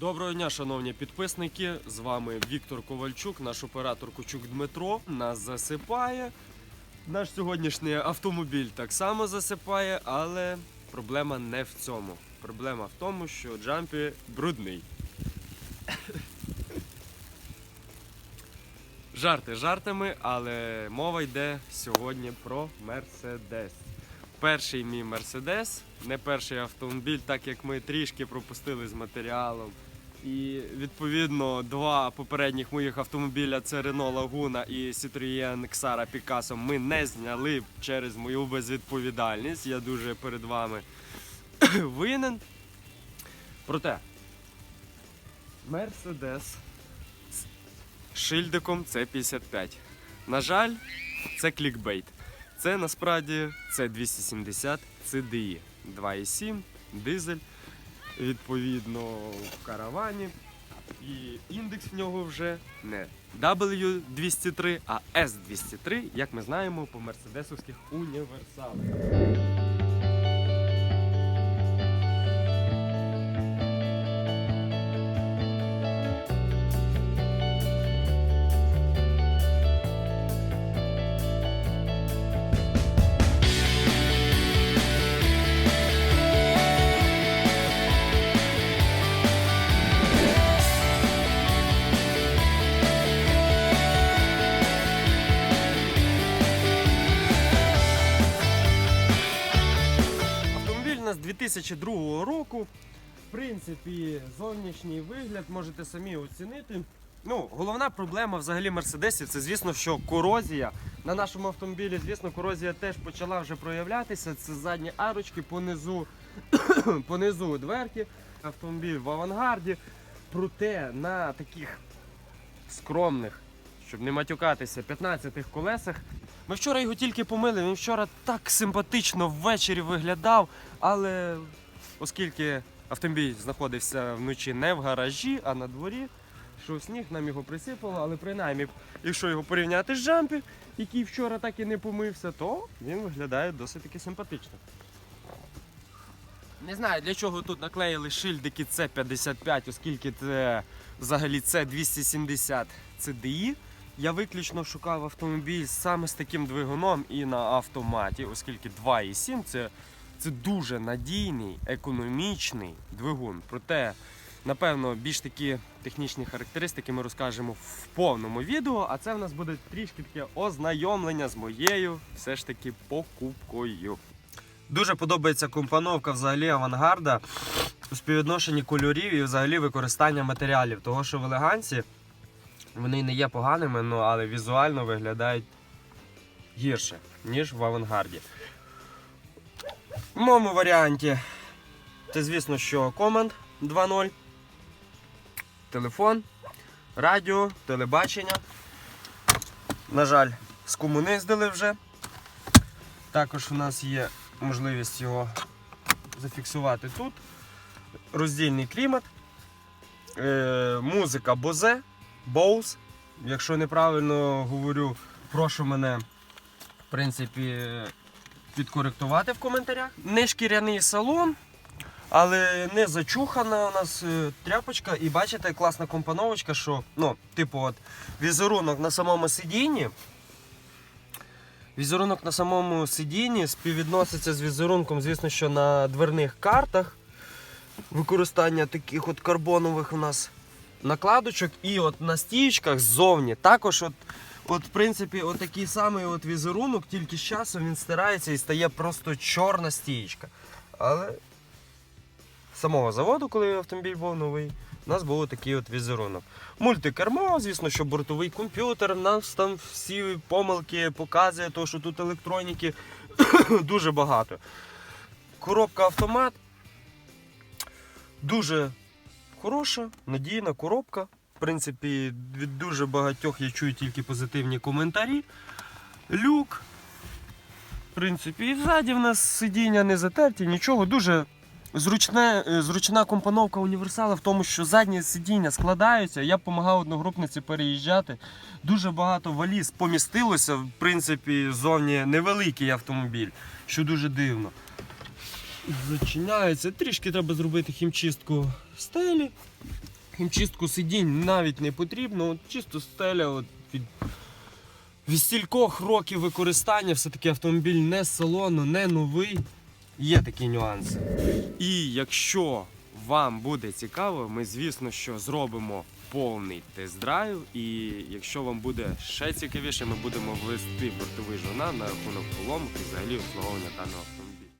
Доброго дня, шановні підписники. З вами Віктор Ковальчук, наш оператор Кучук Дмитро. Нас засипає. Наш сьогоднішній автомобіль так само засипає, але проблема не в цьому. Проблема в тому, що Джампі брудний. Жарти жартами, але мова йде сьогодні про Мерседес. Перший мій Мерседес, не перший автомобіль, так як ми трішки пропустили з матеріалом. І відповідно два попередніх моїх автомобіля це Renault Laguna і Citroën Xara Picasso ми не зняли через мою безвідповідальність. Я дуже перед вами винен. Проте Мерседес з шильдиком це 55. На жаль, це клікбейт. Це насправді це 270 CDI 2.7 дизель, відповідно в каравані. І індекс в нього вже не W203, а S203, як ми знаємо по мерседесовських універсалах. Нас 2002 року. В принципі, зовнішній вигляд можете самі оцінити. Ну, головна проблема взагалі мерседесів це, звісно, що корозія. На нашому автомобілі, звісно, корозія теж почала вже проявлятися. Це задні арочки понизу, понизу дверки. Автомобіль в авангарді. Проте на таких скромних, щоб не матюкатися, 15-х колесах. Ми вчора його тільки помили, він вчора так симпатично ввечері виглядав, але оскільки автомобіль знаходився вночі не в гаражі, а на дворі, що сніг нам його присипало, але принаймні, якщо його порівняти з джампі, який вчора так і не помився, то він виглядає досить таки симпатично. Не знаю, для чого тут наклеїли шильдики C55, оскільки це взагалі це 270 CDI. Я виключно шукав автомобіль саме з таким двигуном і на автоматі, оскільки 2.7 це, це дуже надійний, економічний двигун. Проте, напевно, більш такі технічні характеристики ми розкажемо в повному відео, а це в нас буде трішки таке ознайомлення з моєю все ж таки покупкою. Дуже подобається компоновка взагалі авангарда у співвідношенні кольорів і взагалі використання матеріалів. Того, що в елегансі вони не є поганими, ну, але візуально виглядають гірше, ніж в авангарді. В моєму варіанті це, звісно, що Command 2.0, телефон, радіо, телебачення. На жаль, скомуниздили вже. Також у нас є можливість його зафіксувати тут. Роздільний клімат, е, музика Bose, Bose. Якщо неправильно говорю, прошу мене в принципі, підкоректувати в коментарях. Не шкіряний салон, але не зачухана у нас е, тряпочка. І бачите, класна компоновочка, що ну, типу, от, візерунок на самому сидінні. Візерунок на самому сидінні співвідноситься з візерунком, звісно, що на дверних картах. Використання таких от карбонових у нас накладочок і от на стіючках ззовні. Також, от, от, в принципі, от такий самий от візерунок, тільки з часом він стирається і стає просто чорна стієчка. Але з самого заводу, коли автомобіль був новий, у нас був такий от візерунок. Мультикермо, звісно, що бортовий комп'ютер, нас там всі помилки показує, то, що тут електроніки дуже багато. Коробка автомат. Дуже хороша, надійна коробка. В принципі, від дуже багатьох я чую тільки позитивні коментарі. Люк. В принципі, і ззаді в нас сидіння не затерті, нічого. Дуже зручне, е, зручна компоновка універсала в тому, що задні сидіння складаються. Я допомагав одногрупниці переїжджати. Дуже багато валіз помістилося. В принципі, зовні невеликий автомобіль, що дуже дивно. Зачиняється. Трішки треба зробити хімчистку стелі. Хімчистку сидінь навіть не потрібно, от чисто стеля от від, від стількох років використання, все-таки автомобіль не з салону, не новий. Є такі нюанси. І якщо вам буде цікаво, ми звісно що зробимо повний тест-драйв. І якщо вам буде ще цікавіше, ми будемо вести бортовий журнал на рахунок поломок і взагалі обслуговування даного автомобіля.